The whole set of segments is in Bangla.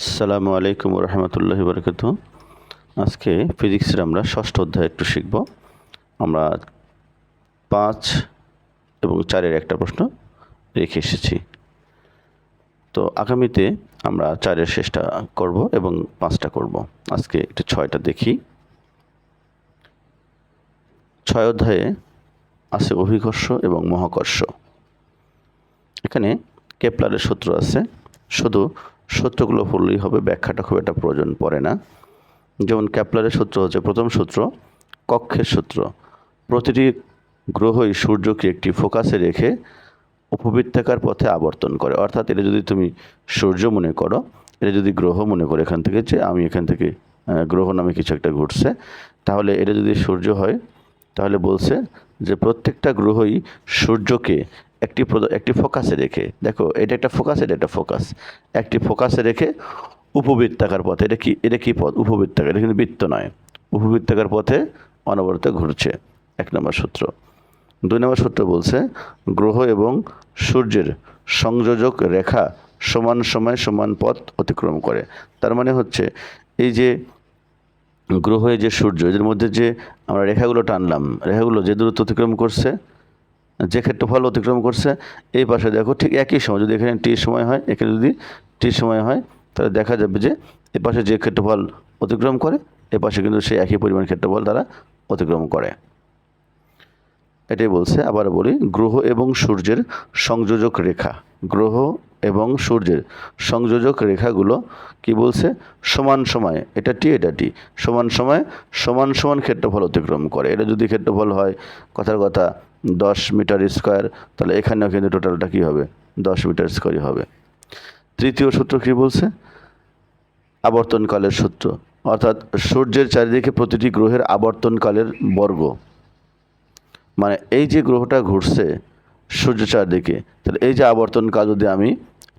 আসসালামু আলাইকুম রহমতুল্লাহি বরকত আজকে ফিজিক্সের আমরা ষষ্ঠ অধ্যায় একটু শিখব। আমরা পাঁচ এবং চারের একটা প্রশ্ন রেখে এসেছি। তো আগামীতে আমরা চারের শেষটা করব এবং পাঁচটা করব। আজকে একটু ছয়টা দেখি। ছয় অধ্যায়ে আছে অভিকর্ষ এবং মহাকর্ষ। এখানে কেপলারের সূত্র আছে। শুধু সূত্রগুলো পড়লেই হবে, ব্যাখ্যাটা খুব একটা প্রয়োজন পড়ে না। যেমন ক্যাপলারের সূত্র হচ্ছে প্রথম সূত্র, কক্ষের সূত্র। প্রতিটি গ্রহই সূর্যকে একটি ফোকাসে রেখে উপবৃত্তাকার পথে আবর্তন করে। অর্থাৎ এটা যদি তুমি সূর্য মনে করো, এটা যদি গ্রহ মনে করো এখান থেকে যে আমি এখান থেকে গ্রহ নামে কিছু একটা ঘুরছে তাহলে এটা যদি সূর্য হয়, তাহলে বলছে যে প্রত্যেকটা গ্রহই সূর্যকে একটি একটি ফোকাসে রেখে, দেখো এটা একটা ফোকাস, এটা একটা ফোকাস। একটি ফোকাসে রেখে উপবৃত্তাকার পথে, এটা কি, এটা কী পথ? উপবৃত্তাকার এটা কিন্তু বৃত্ত নয়। উপবৃত্তাকার পথে অনবরত ঘুরছে। এক নম্বর সূত্র। দুই নম্বর সূত্র বলছে, গ্রহ এবং সূর্যের সংযোজক রেখা সমান সময় সমান পথ অতিক্রম করে। তার মানে হচ্ছে, এই যে গ্রহে যে সূর্য, এদের মধ্যে যে আমরা রেখাগুলো টানলাম, রেখাগুলো যে দূরত্ব অতিক্রম করছে যে ক্ষেত্রফল অতিক্রম করছে, এই পাশে দেখো ঠিক একই সময়, যদি এখানে টি সময় হয়, এখানে যদি টি সময় হয়, তাহলে দেখা যাবে যে এ পাশে যে ক্ষেত্রফল অতিক্রম করে, এ পাশে কিন্তু সেই একই পরিমাণ ক্ষেত্রফল তারা অতিক্রম করে। এটাই বলছে, আবার বলি, গ্রহ এবং সূর্যের সংযোজক রেখা। গ্রহ এবং সূর্যের সংযোজক রেখাগুলো কি বলছে? সমান সময়। এটা টি এটা টি সমান সময়, সমান সমান ক্ষেত্রফল অতিক্রম করে। এটা যদি ক্ষেত্রফল হয়, কথার কথা দশ মিটার স্কোয়ার, তাহলে এখানেও কিন্তু টোটালটা কী হবে? দশ মিটার স্কোয়ারই হবে। তৃতীয় সূত্র কী বলছে? আবর্তনকালের সূত্র। অর্থাৎ সূর্যের চারিদিকে প্রতিটি গ্রহের আবর্তনকালের বর্গ। মানে এই যে গ্রহটা ঘুরছে সূর্য চারদিকে, তাহলে এই যে আবর্তনকাল যদি আমি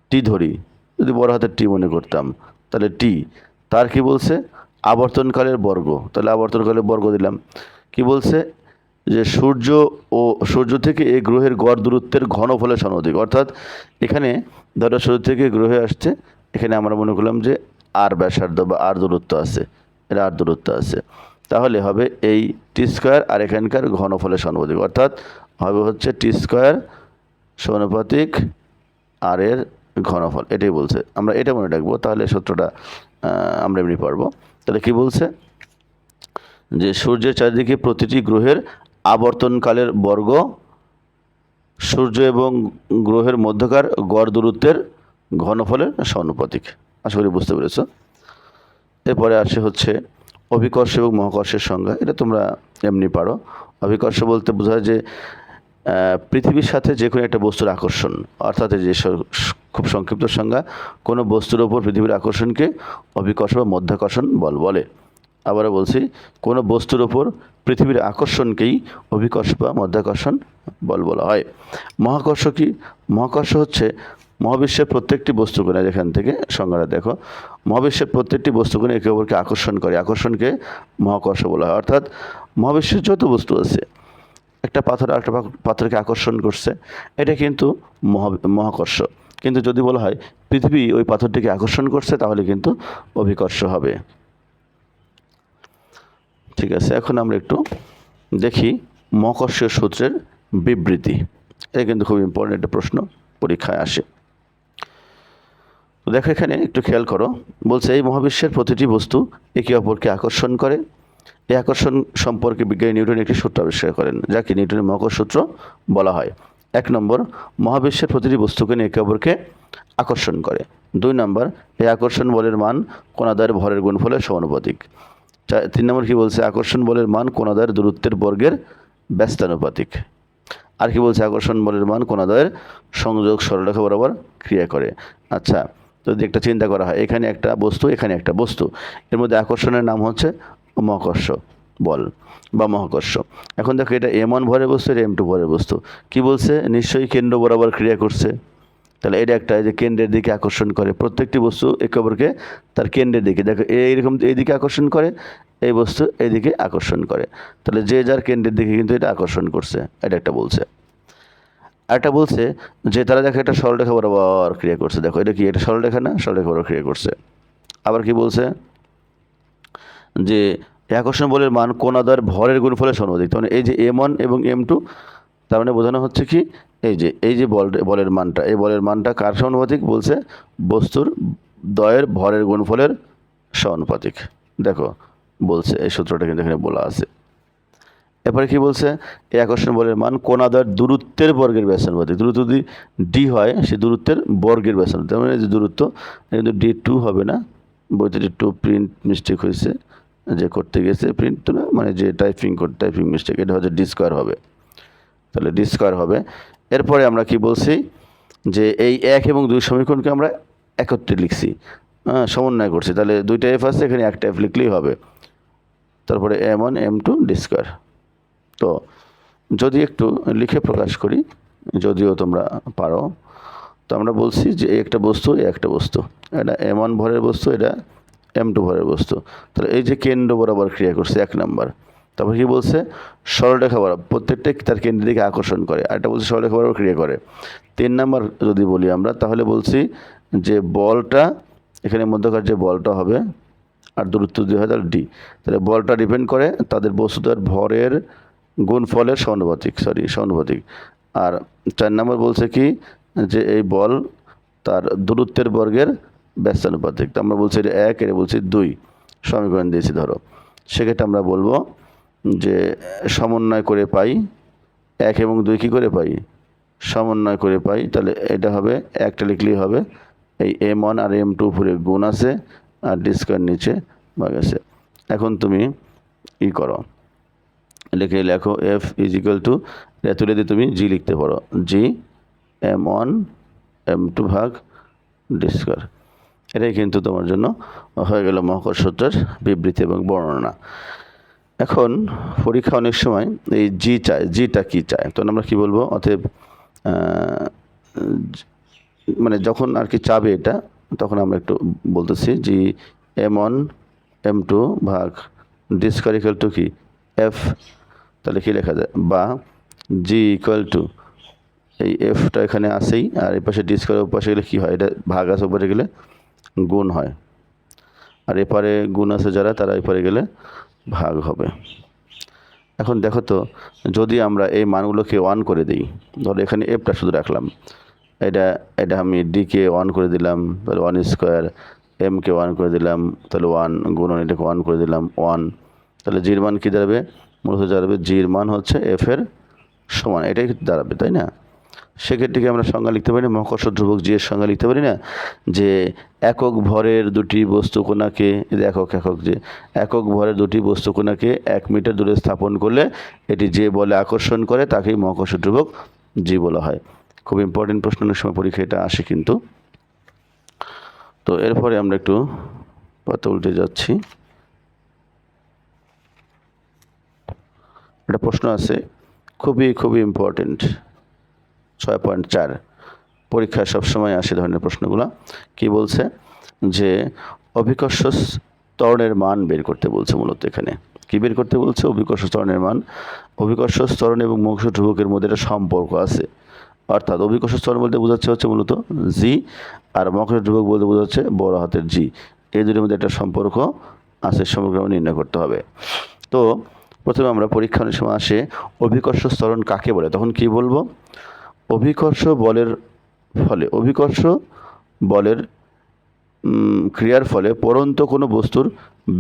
টি ধরি, যদি বড় হাতের টি মনে করতাম, তাহলে টি, তার কি বলছে? আবর্তনকালের বর্গ। তাহলে আবর্তনকালের বর্গ দিলাম। কি বলছে? যে সূর্য ও সূর্য থেকে এই গ্রহের গড় দূরত্বের ঘনফলের সমানুপাতিক অর্থাৎ এখানে ধরো সূর্য থেকে গ্রহে আসছে, এখানে আমরা মনে করলাম যে আর ব্যাসার্ধ বা আর দূরত্ব আছে এটা আর দূরত্ব আছে। তাহলে হবে এই টি স্কোয়ার আর এখানকার ঘনফলের সমানুপাতিক অর্থাৎ হবে হচ্ছে টি স্কোয়ার সমানুপাতিক আর এর ঘনফল এটাই বলছে। আমরা এটা মনে রাখব, তাহলে সূত্রটা আমরা এমনি পারব তাহলে কি বলছে? যে সূর্যের চারিদিকে প্রতিটি গ্রহের আবর্তনকালের বর্গ, সূর্য এবং গ্রহের মধ্যকার গড় দূরত্বের ঘনফলের সমানুপাতিক আশা করি বুঝতে পেরেছ। এরপরে আসে হচ্ছে অভিকর্ষ এবং মহাকর্ষের সংজ্ঞা। এটা তোমরা এমনি পারো। অভিকর্ষ বলতে বোঝায় যে পৃথিবীর সাথে যে কোনো একটা বস্তুর আকর্ষণ, অর্থাৎ যে খুব সংক্ষিপ্ত সংজ্ঞা, কোনো বস্তুর ওপর পৃথিবীর আকর্ষণকে অভিকর্ষ বা মধ্যাকর্ষণ বল বলে। আবারও বলছি, কোনো বস্তুর ওপর পৃথিবীর আকর্ষণকেই অভিকর্ষ বা মধ্যাকর্ষণ বল বলা হয়। মহাকর্ষ কি? মহাকর্ষ হচ্ছে মহাবিশ্বের প্রত্যেকটি বস্তুকে না যেখান থেকে সংজ্ঞাটা দেখো। মহাবিশ্বের প্রত্যেকটি বস্তুকে একে অপরকে আকর্ষণ করে। আকর্ষণকে মহাকর্ষ বলা হয়। অর্থাৎ মহাবিশ্বের যত বস্তু আছে, একটা পাথর একটা পাথরকে আকর্ষণ করছে, এটা কিন্তু মহা মহাকর্ষ। কিন্তু যদি বলা হয় পৃথিবী ওই পাথরটিকে আকর্ষণ করছে, তাহলে কিন্তু অভিকর্ষ হবে। ঠিক আছে, এখন আমরা একটু দেখি মহাকর্ষীয় সূত্রের বিবৃতি। এটা কিন্তু খুব ইম্পর্টেন্ট একটা প্রশ্ন, পরীক্ষায় আসে। দেখো এখানে একটু খেয়াল করো, বলছে এই মহাবিশ্বের প্রতিটি বস্তু একে অপরকে আকর্ষণ করে। এই আকর্ষণ সম্পর্কে বিজ্ঞানী নিউটন একটি সূত্র আবিষ্কার করেন, যাকে নিউটনের মহাকর্ষ সূত্র বলা হয়। এক নম্বর, মহাবিশ্বের প্রতিটি বস্তুকে নিয়ে একে অপরকে আকর্ষণ করে। দুই নম্বর, এই আকর্ষণ বলের মান কোনাদার ভরের গুণফলের সমানুপাতিক। তিন নম্বর কি বলছে? আকর্ষণ বলের মান কোনাদার দূরত্বের বর্গের ব্যস্তানুপাতিক। আর কি বলছে? আকর্ষণ বলের মান কোনাদয়ের সংযোগ সরলরেখা বরাবর ক্রিয়া করে। আচ্ছা যদি একটা চিন্তা করা হয়, এখানে একটা বস্তু, এখানে একটা বস্তু। এর মধ্যে আকর্ষণের নাম হচ্ছে মহাকর্ষ বল বা মহাকর্ষ। এখন দেখো, এটা এম ওয়ান ভরের বস্তু, এটা এম টু ভরের বস্তু। কি বলছে? নিশ্চয়ই কেন্দ্র বরাবর ক্রিয়া করছে। তাহলে এটা একটা এই যে কেন্দ্রের দিকে আকর্ষণ করে। প্রত্যেকটি বস্তু একে অপরকে তার কেন্দ্রের দিকে। দেখো, এইরকম এইদিকে আকর্ষণ করে, এই বস্তু এইদিকে আকর্ষণ করে। তাহলে যে যার কেন্দ্রের দিকে কিন্তু এটা আকর্ষণ করছে, এটা একটা বলছে। একটা বলছে যে তারা দেখো একটা সরলরেখা বরাবর ক্রিয়া করছে। দেখো, এটা কি? এটা সরলরেখা না? সরলরেখা বরাবর ক্রিয়া করছে। আবার কি বলছে? যে আকর্ষণ বলের মান কোন আদার ভরের গুণফলের সমানুপাতিক তার মানে এই যে এম ওয়ান এবং এম টু, তার মানে বোঝানো হচ্ছে কি? এই যে এই যে বল, বলের মানটা, এই বলের মানটা কার সমানুপাতিক? বলছে বস্তুর দয়ের, ভরের গুণফলের সমানুপাতিক। দেখো, বলছে, এই সূত্রটা কিন্তু এখানে বলা আছে। এরপরে কি বলছে? এই আকর্ষণ বলের মান কোন আদার দূরত্বের বর্গের ব্যাসানুপাতিক। দূরত্ব যদি ডি হয়, সে দূরত্বের বর্গের ব্যাসানুপাতিক। মানে যে দূরত্ব কিন্তু ডি টু হবে না। বইতে টু প্রিন্ট মিস্টেক হয়েছে, যে করতে গেছে প্রিন্ট তো না? মানে যে টাইপিং টাইপিং মিস্টেক এটা হচ্ছে ডি স্কোয়ার হবে। তাহলে ডি স্কোয়ার হবে। এরপরে আমরা কি বলছি? যে এই এক এবং দুই সমীকরণকে আমরা একত্রে লিখছি। হ্যাঁ সমন্বয় করছি। তাহলে দুইটা এফ আছে, এখানে একটা এফ লিখলেই হবে। তারপরে M one M two D square তো যদি একটু লিখে প্রকাশ করি, যদিও তোমরা পারো, তো আমরা বলছি যে একটা বস্তু, এই একটা বস্তু। এটা এম ওয়ান ভরের বস্তু, এটা এম টু ভরের বস্তু। তাহলে এই যে কেন্দ্র বরাবর ক্রিয়া করছে, এক নাম্বার। তারপর কি বলছে? সরলরেখা বরাবর প্রত্যেকটাই তার কেন্দ্রের দিকে আকর্ষণ করে। আর একটা বলছে, সরলরেখা বরাবর ক্রিয়া করে। তিন নাম্বার যদি বলি আমরা, তাহলে বলছি যে বলটা, এখানে মধ্যকার যে বলটা হবে, আর দূরত্ব যদি হয় তাহলে ডি, তাহলে বলটা ডিপেন্ড করে তাদের বস্তুটার ভরের গুণফলের সমানুপাতিক সরি সমানুপাতিক। আর চার নম্বর বলছে কি, যে এই বল তার দূরত্বের বর্গের ব্যস্তানুপাতিক। তো আমরা বলছি এটা এক, এটা বলছি দুই। সমীকরণ দিয়েছি, ধরো। সেক্ষেত্রে আমরা বলব যে সমন্বয় করে পাই, এক এবং দুই কী করে পাই? সমন্বয় করে পাই, তাহলে এটা হবে, একটা লিখলেই হবে, এই এম ওয়ান আর এম টু উপরে গুণ আছে আর ডিসকার নিচে ভাগ আছে। এখন তুমি ই করো, লিখে লেখো এফ ইজ টু তুলে দিয়ে তুমি জি লিখতে পারো, G, M one, M two ভাগ ডিসকার এটাই কিন্তু তোমার জন্য হয়ে গেল মহাকর সূত্রের বিবৃতি এবং বর্ণনা। এখন পরীক্ষা অনেক সময় এই জি চায় জিটা কি চায়? তখন আমরা কি বলব? অতএব মানে যখন আর কি চাবে এটা, তখন আমরা একটু বলতেছি G M one M two ভাগ ডিসকারিক্যাল টু কি? এফ তাহলে কী লেখা যায়? বা জি ইকুয়াল টু এই এফটা এখানে আসেই আর এই পাশে ডিসকারের পাশে গেলে কী হয়? এটা ভাগ আছে উপরে গেলে গুণ হয়। আর এপারে গুণ আছে যারা, তারা এপারে গেলে ভাগ হবে। এখন দেখো তো, যদি আমরা এই মানগুলোকে ওয়ান করে দিই, ধরো এখানে এফটা শুধু রাখলাম, এটা এটা আমি ডিকে ওয়ান করে দিলাম, তাহলে ওয়ান স্কোয়ার এমকে ওয়ান করে দিলাম, তাহলে ওয়ান গুণন এটাকে ওয়ান করে দিলাম ওয়ান তাহলে জির মান কী দাঁড়াবে? মূলত দাঁড়াবে জির মান হচ্ছে এফের সমান, এটাই দাঁড়াবে, তাই না? সেক্ষেত্রে আমরা সংজ্ঞা লিখতে পারি মহাকর্ষ ধ্রুবক জি এর সংজ্ঞা লিখতে পারি না? যে একক ভরের দুটি বস্তু এই একক একক, যে একক ভরের দুটি বস্তু কোণাকে এক মিটার দূরে স্থাপন করলে এটি যে বলে আকর্ষণ করে, তাকেই মহাকর্ষ ধ্রুবক জি বলা হয়। খুব ইম্পর্টেন্ট প্রশ্ন, অনেক সময় পরীক্ষা এটা আসে কিন্তু। তো এরপরে আমরা একটু পাতা উল্টে যাচ্ছি। একটা প্রশ্ন আছে, খুবই খুবই ইম্পর্টেন্ট ছয় পয়েন্ট চার। পরীক্ষায় সবসময় আসে ধরনের প্রশ্নগুলো। কি বলছে? যে অভিকর্ষ ত্বরণের মান বের করতে বলছে মূলত এখানে। কি বের করতে বলছে? অভিকর্ষ ত্বরণের মান। অভিকর্ষ ত্বরণ এবং মোক্ষ ধ্রুবকের মধ্যে একটা সম্পর্ক আছে। অর্থাৎ অভিকর্ষ স্তরণ বলতে বোঝাচ্ছে হচ্ছে মূলত জি আর মকর ধ্রুবক বলতে বোঝাচ্ছে বড় হাতের জি। এই দুটির মধ্যে একটা সম্পর্ক আছে সম্পর্ক নির্ণয় করতে হবে। তো প্রথমে আমরা পরীক্ষা সময় আসে অভিকর্ষ স্তরণ কাকে বলে? তখন কি বলব? অভিকর্ষ বলের ফলে, অভিকর্ষ বলের ক্রিয়ার ফলে পরন্ত কোনো বস্তুর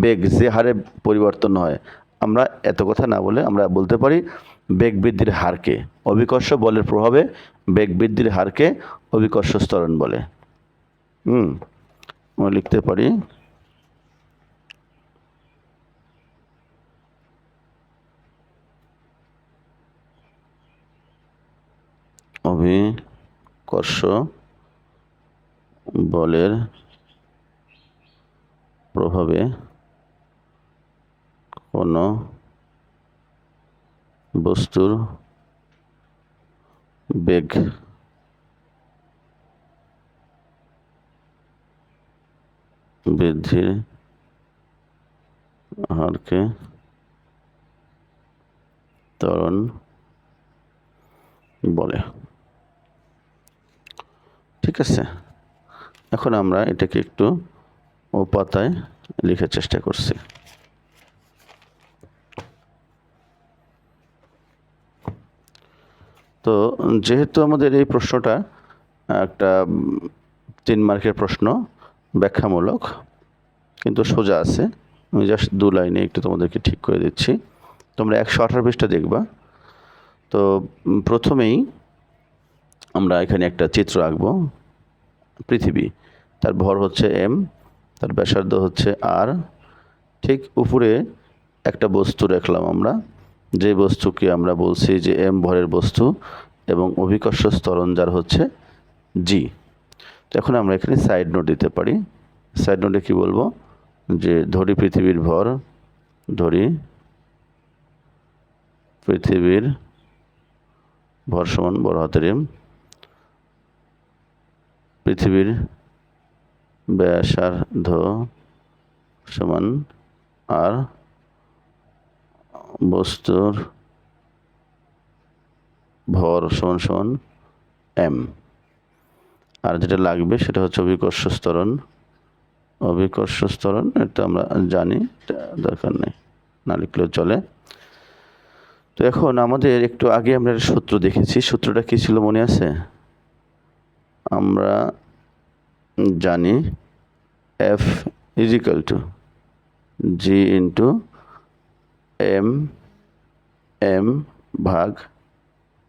বেগ যে হারে পরিবর্তন হয়, আমরা এত কথা না বলে আমরা বলতে পারি বেগ বৃদ্ধির হারকে। অভিকর্ষ বলের প্রভাবে বেগ বৃদ্ধির হারকে অভিকর্ষ স্তরণ বলে। হুম, আমরা লিখতে পারি অভিকর্ষ বলের প্রভাবে কোনো বস্তুর বেগ বৃদ্ধির হারকে ত্বরণ বলে। ঠিক আছে। এখন আমরা এটাকে একটু ও পাতায় লেখার চেষ্টা করছি। তো যেহেতু আমাদের এই প্রশ্নটা একটা তিন মার্কের প্রশ্ন, ব্যাখ্যামূলক, কিন্তু সোজা আছে। আমি জাস্ট দু লাইনে একটু তোমাদেরকে ঠিক করে দিচ্ছি। তোমরা একশো আঠারো পৃষ্ঠা দেখবা। তো প্রথমেই আমরা এখানে একটা চিত্র আঁকবো, পৃথিবী। তার ভর হচ্ছে এম তার ব্যাসার্ধ হচ্ছে আর ঠিক উপরে একটা বস্তু রাখলাম আমরা, যে বস্তুকে আমরা বলছি যে এম ভরের বস্তু এবং অভিকর্ষ স্তরণ যার হচ্ছে জি তো এখন আমরা এখানে সাইড নোট দিতে পারি। সাইড নোটে কি বলব? যে ধরি পৃথিবীর ভর, ধরি পৃথিবীর ভর সমান বড় হাতের এম পৃথিবীর ব্যাসার্ধ সমান আর বস্তুর ভর সমান সমান এম আর যেটা লাগবে সেটা হচ্ছে অভিকর্ষ স্তরণ। অভিকর্ষ স্তরণ, এটা আমরা জানি দরকার নেই, না লিখলেও চলে। তো এখন আমাদের একটু আগে আমরা সূত্র দেখেছি, সূত্রটা কী ছিল মনে আছে? আমরা জানি F equal to G into M M ভাগ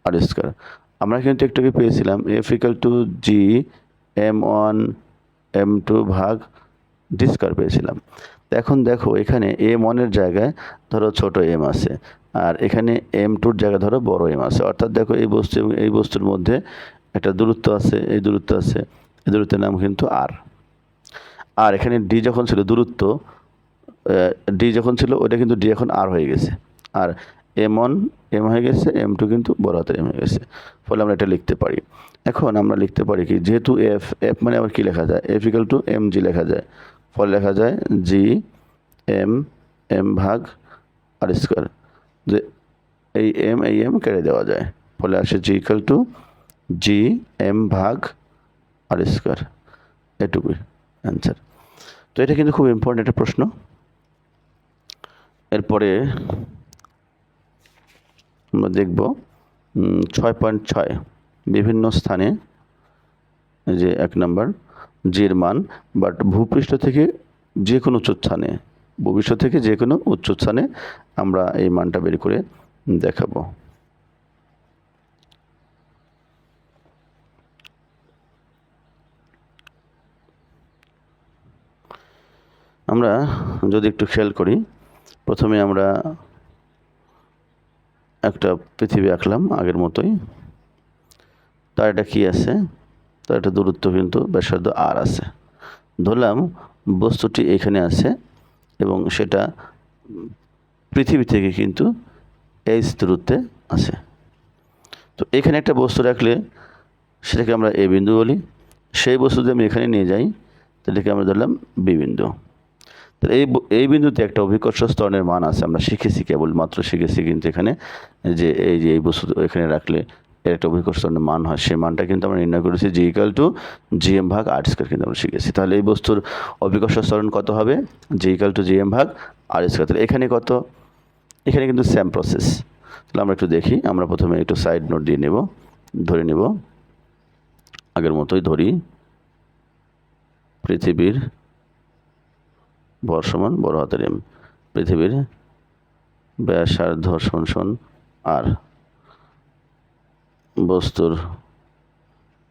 আর স্কোয়ার আমরা কিন্তু একটু পেয়েছিলাম F equal to G M one M two ভাগ ডি স্কোয়ার পেয়েছিলাম। এখন দেখো এখানে এম ওয়ানের জায়গায় ধরো ছোট এম আছে, আর এখানে এম টুর জায়গায় ধরো বড় এম আছে। অর্থাৎ দেখো এই বস্তু এই বস্তুর মধ্যে একটা দূরত্ব আছে, এই দূরত্ব আছে, এই দূরত্বের নাম কিন্তু আর আর এখানে ডি যখন ছিল দূরত্ব ডি যখন ছিল ওটা কিন্তু ডি এখন আর হয়ে গেছে। আর এম ওয়ান এম হয়ে গেছে এম টু কিন্তু বড় হাতের এম হয়ে গেছে। ফলে আমরা এটা লিখতে পারি। এখন আমরা লিখতে পারি কি, যেহেতু এফ এফ মানে আবার কী লেখা যায়? F equal to M G লেখা যায়। ফলে লেখা যায় জি এম এম ভাগ আর স্কোয়ার যে এই এম এই এম কেটে দেওয়া যায়। ফলে আসে G equal to G M ভাগ আর স্কোয়ার এটুকুই অ্যান্সার তো এটা কিন্তু খুব ইম্পর্টেন্ট একটা প্রশ্ন। এরপরে আমরা দেখব ছয় পয়েন্ট ছয়, বিভিন্ন স্থানে যে এক নম্বর জির মান বাট ভূপৃষ্ঠ থেকে যে কোনো উচ্চ স্থানে ভূপৃষ্ঠ থেকে যে কোনো উচ্চ স্থানে আমরা এই মানটা বের করে দেখাবো। আমরা যদি একটু খেয়াল করি, প্রথমে আমরা একটা পৃথিবী আঁকলাম আগের মতোই। তার এটা কী আছে? তার একটা দূরত্ব কিন্তু ব্যাসার্ধ আর আছে। ধরলাম বস্তুটি এখানে আছে এবং সেটা পৃথিবী থেকে কিন্তু এইচ দূরত্বে আছে। তো এখানে একটা বস্তু রাখলে সেটাকে আমরা এ বিন্দু বলি। সেই বস্তু যদি আমি এখানে নিয়ে যাই তাহলে আমরা ধরলাম বি বিন্দু। তাহলে এই এই বিন্দুতে একটা অভিকর্ষ স্তরণের মান আছে, আমরা শিখেছি কেবল মাত্র শিখেছি কিন্তু এখানে যে এই যে এই বস্তু এখানে রাখলে এর একটা স্তরণের মান হয়, সেই মানটা কিন্তু আমরা নির্ণয় করেছি G equal to G M ভাগ আর স্কোয়ার কিন্তু আমরা শিখেছি। তাহলে এই বস্তুর অভিকর্ষ স্তরণ কত হবে? G equal to G M ভাগ আর স্কোয়ার তাহলে এখানে কত? এখানে কিন্তু সেম প্রসেস তাহলে আমরা একটু দেখি, আমরা প্রথমে একটু সাইড নোট দিয়ে নেব, ধরে নেব। আগের মতোই ধরি। পৃথিবীর ভর সমান, বড় হাতের এম। পৃথিবীর ব্যাসার্ধ সমান আর। বস্তুর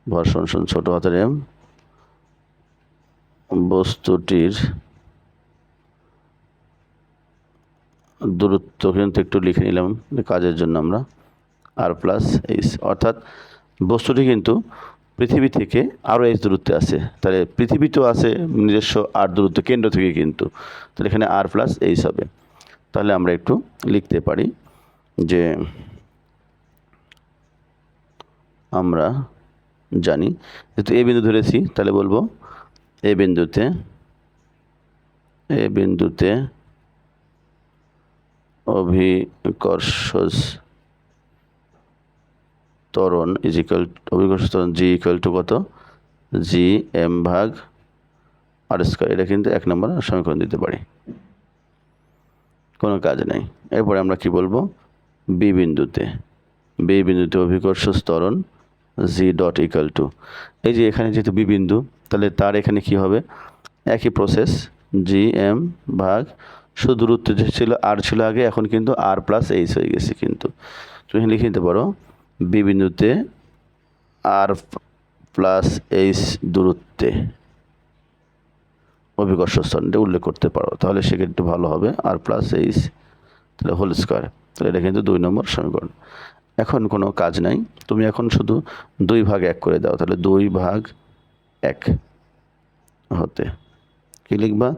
ভর সমান ছোট হাতের এম। বস্তুটির দূরত্ব কিন্তু একটু লিখে নিলাম, কাজের জন্য আমরা। R plus H. অর্থাৎ বস্তুটি কিন্তু পৃথিবী থেকে আরও এইচ দূরত্বে আছে। তাহলে পৃথিবী তো আছে নিজস্ব আর দূরত্ব কেন্দ্র থেকে কিন্তু। তাহলে এখানে আর প্লাস এইচ হবে। তাহলে আমরা একটু লিখতে পারি যে আমরা জানি, যেহেতু এ বিন্দু ধরেছি, তাহলে বলব এ বিন্দুতে এ বিন্দুতে অভিকর্ষ ত্বরণ ইজিক্যাল অভিকর্ষ ত্বরণ জি ইকুয়াল টু কত? জি এম ভাগ আর স্কোয়ার এটা কিন্তু এক নম্বর সমীকরণ দিতে পারি। কোনো কাজ নেই। এরপরে আমরা কি বলব? বি বিন্দুতে। বি বিন্দুতে অভিকর্ষ স্তরণ জি ডট ইকাল টু এই যে এখানে যেহেতু বি বিন্দু, তাহলে তার এখানে কি হবে? একই প্রসেস জি এম ভাগ, শুধু দূরত্ব যে ছিল আর ছিল আগে, এখন কিন্তু আর প্লাস এইচ হয়ে গেছে কিন্তু। তুমি লিখে নিতে পারো। বি বিন্দুতে আর প্লাস এইচ দূরত্বে অভিকর্ষ স্তরণটা উল্লেখ করতে পারো, তাহলে সেক্ষেত্রে ভালো হবে, আর প্লাস এইচ, তাহলে হোল স্কোয়ার, তাহলে এটা কিন্তু দুই নম্বর সমীকরণ। এখন কোনো কাজ নাই, তুমি এখন শুধু দুই ভাগ এক করে দাও, তাহলে দুই ভাগ এক হতে। কী লিখবা?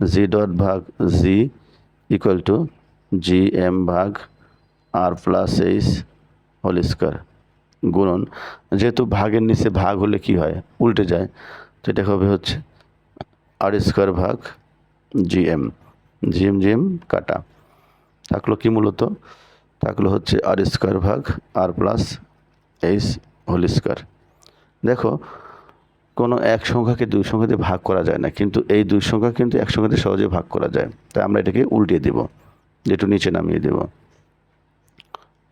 জি ডট ভাগ G equal to G M ভাগ R plus H whole square গুণন। যেহেতু ভাগের নিচে ভাগ হলে কি হয়? উল্টে যায়। তো এটা হবে হচ্ছে আর স্কোয়ার ভাগ জিএম জিএম জিএম কাটা। থাকল কি মূলত? থাকল হচ্ছে আর স্কোয়ার ভাগ R plus H whole square দেখো, কোনো এক সংখ্যাকে দুই সংখ্যাতে ভাগ করা যায় না, কিন্তু এই দুই সংখ্যা কিন্তু এক সংখ্যাতে সহজে ভাগ করা যায়। তাই আমরা এটাকে উল্টিয়ে দেব। যেটু নিচে নামিয়ে দেব।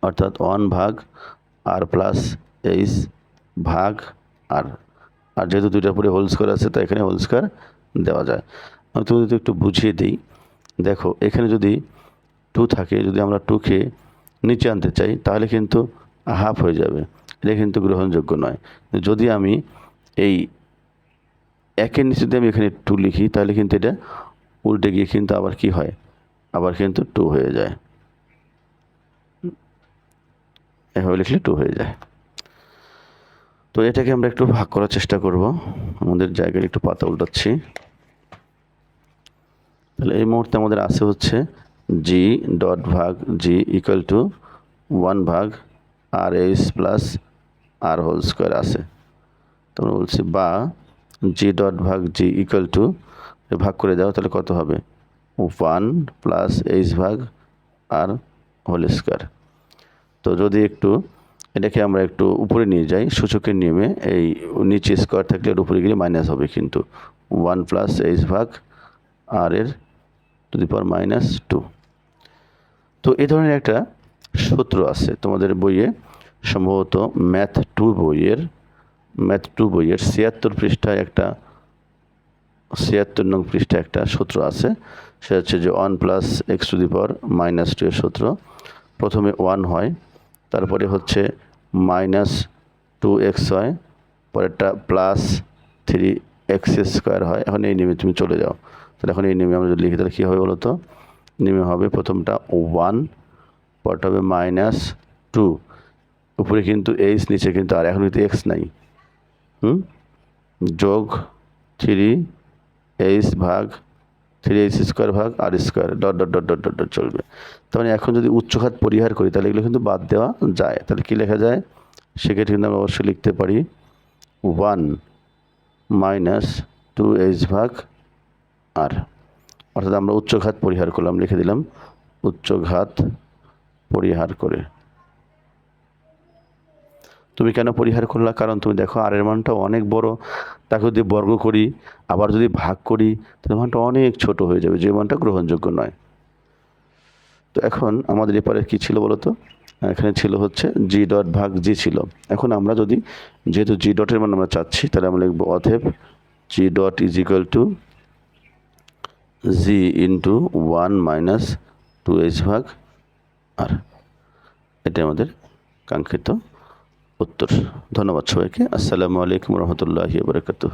অর্থাৎ ওয়ান ভাগ আর প্লাস এইচ ভাগ আর আর যেহেতু দুইটা পরে হোল স্কোয়ার আছে, তাই এখানে হোল স্কোয়ার দেওয়া যায়। আমি যদি একটু বুঝিয়ে দিই, দেখো, এখানে যদি টু থাকে, যদি আমরা টুকে নিচে আনতে চাই, তাহলে কিন্তু হাফ হয়ে যাবে। এটা কিন্তু গ্রহণযোগ্য নয়। যদি আমি এই একের নিচে দিয়ে আমি এখানে টু লিখি, তাহলে কিন্তু এটা উল্টে গিয়ে কিন্তু আবার কি হয়? আবার কিন্তু টু হয়ে যায়। এভাবে লিখলে টু হয়ে যায়। তো এটাকে আমরা একটু ভাগ করার চেষ্টা করব। আমাদের জায়গায় একটু পাতা উল্টাচ্ছি। তাহলে এই মুহূর্তে আমাদের আছে হচ্ছে জি ডট ভাগ জি ইকুয়াল টু ওয়ান ভাগ R H plus R whole square আছে। তোমরা বলছি বা জি ডট ভাগ জি ইকুয়াল টু ভাগ করে দাও, তাহলে কত হবে? ওয়ান প্লাস এইচ ভাগ আর হোল স্কোয়ার তো যদি একটু এটাকে আমরা একটু উপরে নিয়ে যাই, সূচকের নিয়মে এই নিচে স্কোয়ার থাকলে এর উপরে গেলে মাইনাস হবে কিন্তু। ওয়ান প্লাস এইচ ভাগ আর এর to the power minus two তো এই ধরনের একটা সূত্র আছে তোমাদের বইয়ে, সম্ভবত ম্যাথ টু বইয়ের ম্যাথ টু বইয়ের ছিয়াত্তর পৃষ্ঠায় একটা, ছিয়াত্তর নং পৃষ্ঠায় একটা সূত্র আছে। সেটা হচ্ছে যে one plus x to the power minus two এর সূত্র। প্রথমে ওয়ান হয় তারপরে হচ্ছে মাইনাস টু এক্স হয় পরেরটা প্লাস থ্রি এক্স স্কোয়ার হয়। এখন এই নেমে তুমি চলে যাও। তাহলে এখন এই নেমে আমরা যদি লিখি, তাহলে কী হবে বলো তো নেমে হবে প্রথমটা ওয়ান পরটা হবে মাইনাস টু। উপরে কিন্তু এইচ, নিচে কিন্তু আর, এখন কিন্তু এক্স নাই। হুম? যোগ থ্রি এইচ ভাগ থ্রি এইচ স্কোয়ার ভাগ r square, dot dot dot dot dot dot, চলবে। তার মানে এখন যদি উচ্চঘাত পরিহার করি, তাহলে এগুলো কিন্তু বাদ দেওয়া যায়। তাহলে কী লেখা যায়? সেক্ষেত্রে কিন্তু আমরা অবশ্যই লিখতে পারি ওয়ান মাইনাস টু এইচ ভাগ আর। অর্থাৎ আমরা উচ্চঘাত পরিহার করলাম, লিখে দিলাম উচ্চঘাত পরিহার করে। তুমি কেন পরিহার করলা? কারণ তুমি দেখো আর এর মানটা অনেক বড়। তাকে যদি বর্গ করি, আবার যদি ভাগ করি, তাহলে মানটা অনেক ছোট হয়ে যাবে, যে মানটা গ্রহণযোগ্য নয়। তো এখন আমাদের এপারে কী ছিল বলো তো এখানে ছিল হচ্ছে জি ডট ভাগ জি ছিল। এখন আমরা যদি যেহেতু জি ডটের মান আমরা চাচ্ছি, তাহলে আমরা লিখব অথেব g dot is equal to g into one minus two h ভাগ আর এটা আমাদের কাঙ্ক্ষিত উত্তর। ধন্যবাদ সবাইকে। আসসালামু আলাইকুম রহমতুল্লাহি বারকাতুহ।